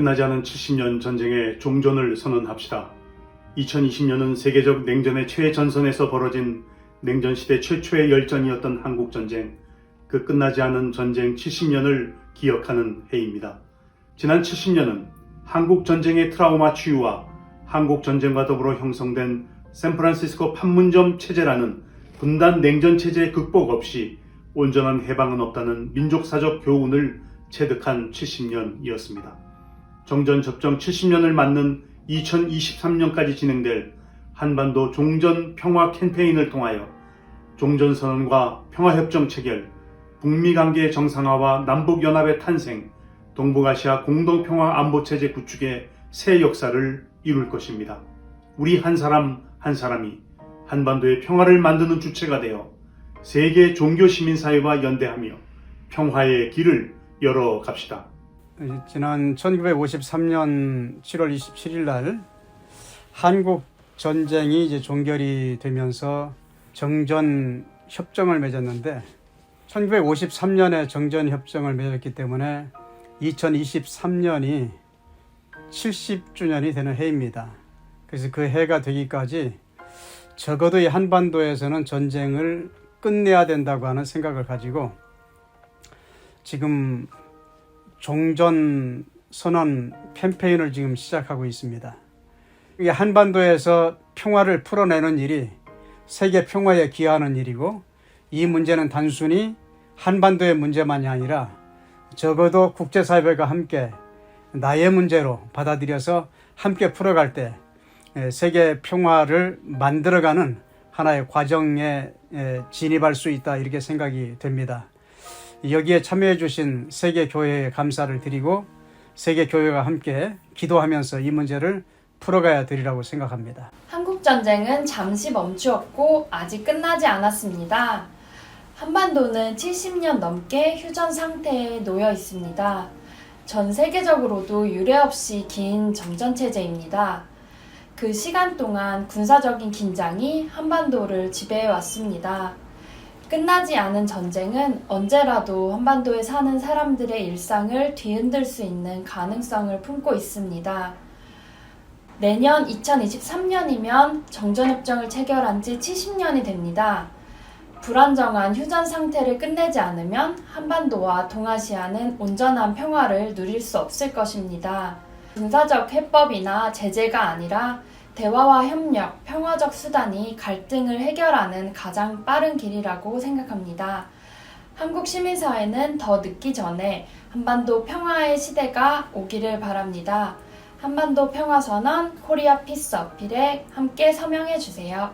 끝나지 않은 70년 전쟁의 종전을 선언합시다. 2020년은 세계적 냉전의 최전선에서 벌어진 냉전 시대 최초의 열전이었던 한국 전쟁, 그 끝나지 않은 전쟁 70년을 기억하는 해입니다. 지난 70년은 한국 전쟁의 트라우마 치유와 한국 전쟁과 더불어 형성된 샌프란시스코 판문점 체제라는 분단 냉전 체제 극복 없이 온전한 해방은 없다는 민족사적 교훈을 체득한 70년이었습니다. 정전 접정 70년을 맞는 2023년까지 진행될 한반도 종전 평화 캠페인을 통하여 종전 선언과 평화 협정 체결, 북미 관계 정상화와 남북 연합의 탄생, 동북아시아 공동 평화 안보 체제 구축의 새 역사를 이룰 것입니다. 우리 한 사람 한 사람이 한반도의 평화를 만드는 주체가 되어 세계 종교 시민사회와 연대하며 평화의 길을 열어 갑시다. 지난 1953년 7월 27일 날 한국 전쟁이 이제 종결이 되면서 정전 협정을 맺었는데 1953년에 정전 협정을 맺었기 때문에 2023년이 70주년이 되는 해입니다. 그래서 그 해가 되기까지 적어도 이 한반도에서는 전쟁을 끝내야 된다고 하는 생각을 가지고 지금 종전 선언 캠페인을 지금 시작하고 있습니다. 이게 한반도에서 평화를 풀어내는 일이 세계 평화에 기여하는 일이고 이 문제는 단순히 한반도의 문제만이 아니라 적어도 국제사회가 함께 나의 문제로 받아들여서 함께 풀어갈 때 에, 세계 평화를 만들어가는 하나의 과정에 에, 진입할 수 있다 이렇게 생각이 됩니다. 여기에 참여해 주신 세계 교회에 감사를 드리고 세계 교회가 함께 기도하면서 이 문제를 풀어가야 되리라고 생각합니다. 한국 전쟁은 잠시 멈추었고 아직 끝나지 않았습니다. 한반도는 70년 넘게 휴전 상태에 놓여 있습니다. 전 세계적으로도 유례 없이 긴 정전 체제입니다. 그 시간 동안 군사적인 긴장이 한반도를 지배해 왔습니다. 끝나지 않은 전쟁은 언제라도 한반도에 사는 사람들의 일상을 뒤흔들 수 있는 가능성을 품고 있습니다. 내년 2023년이면 정전협정을 체결한 지 70년이 됩니다. 불안정한 휴전 상태를 끝내지 않으면 한반도와 동아시아는 온전한 평화를 누릴 수 없을 것입니다. 군사적 해법이나 제재가 아니라 대화와 협력, 평화적 수단이 갈등을 해결하는 가장 빠른 길이라고 생각합니다. 한국 시민사회는 더 늦기 전에 한반도 평화의 시대가 오기를 바랍니다. 한반도 평화선언 코리아 피스 어필에 함께 서명해 주세요.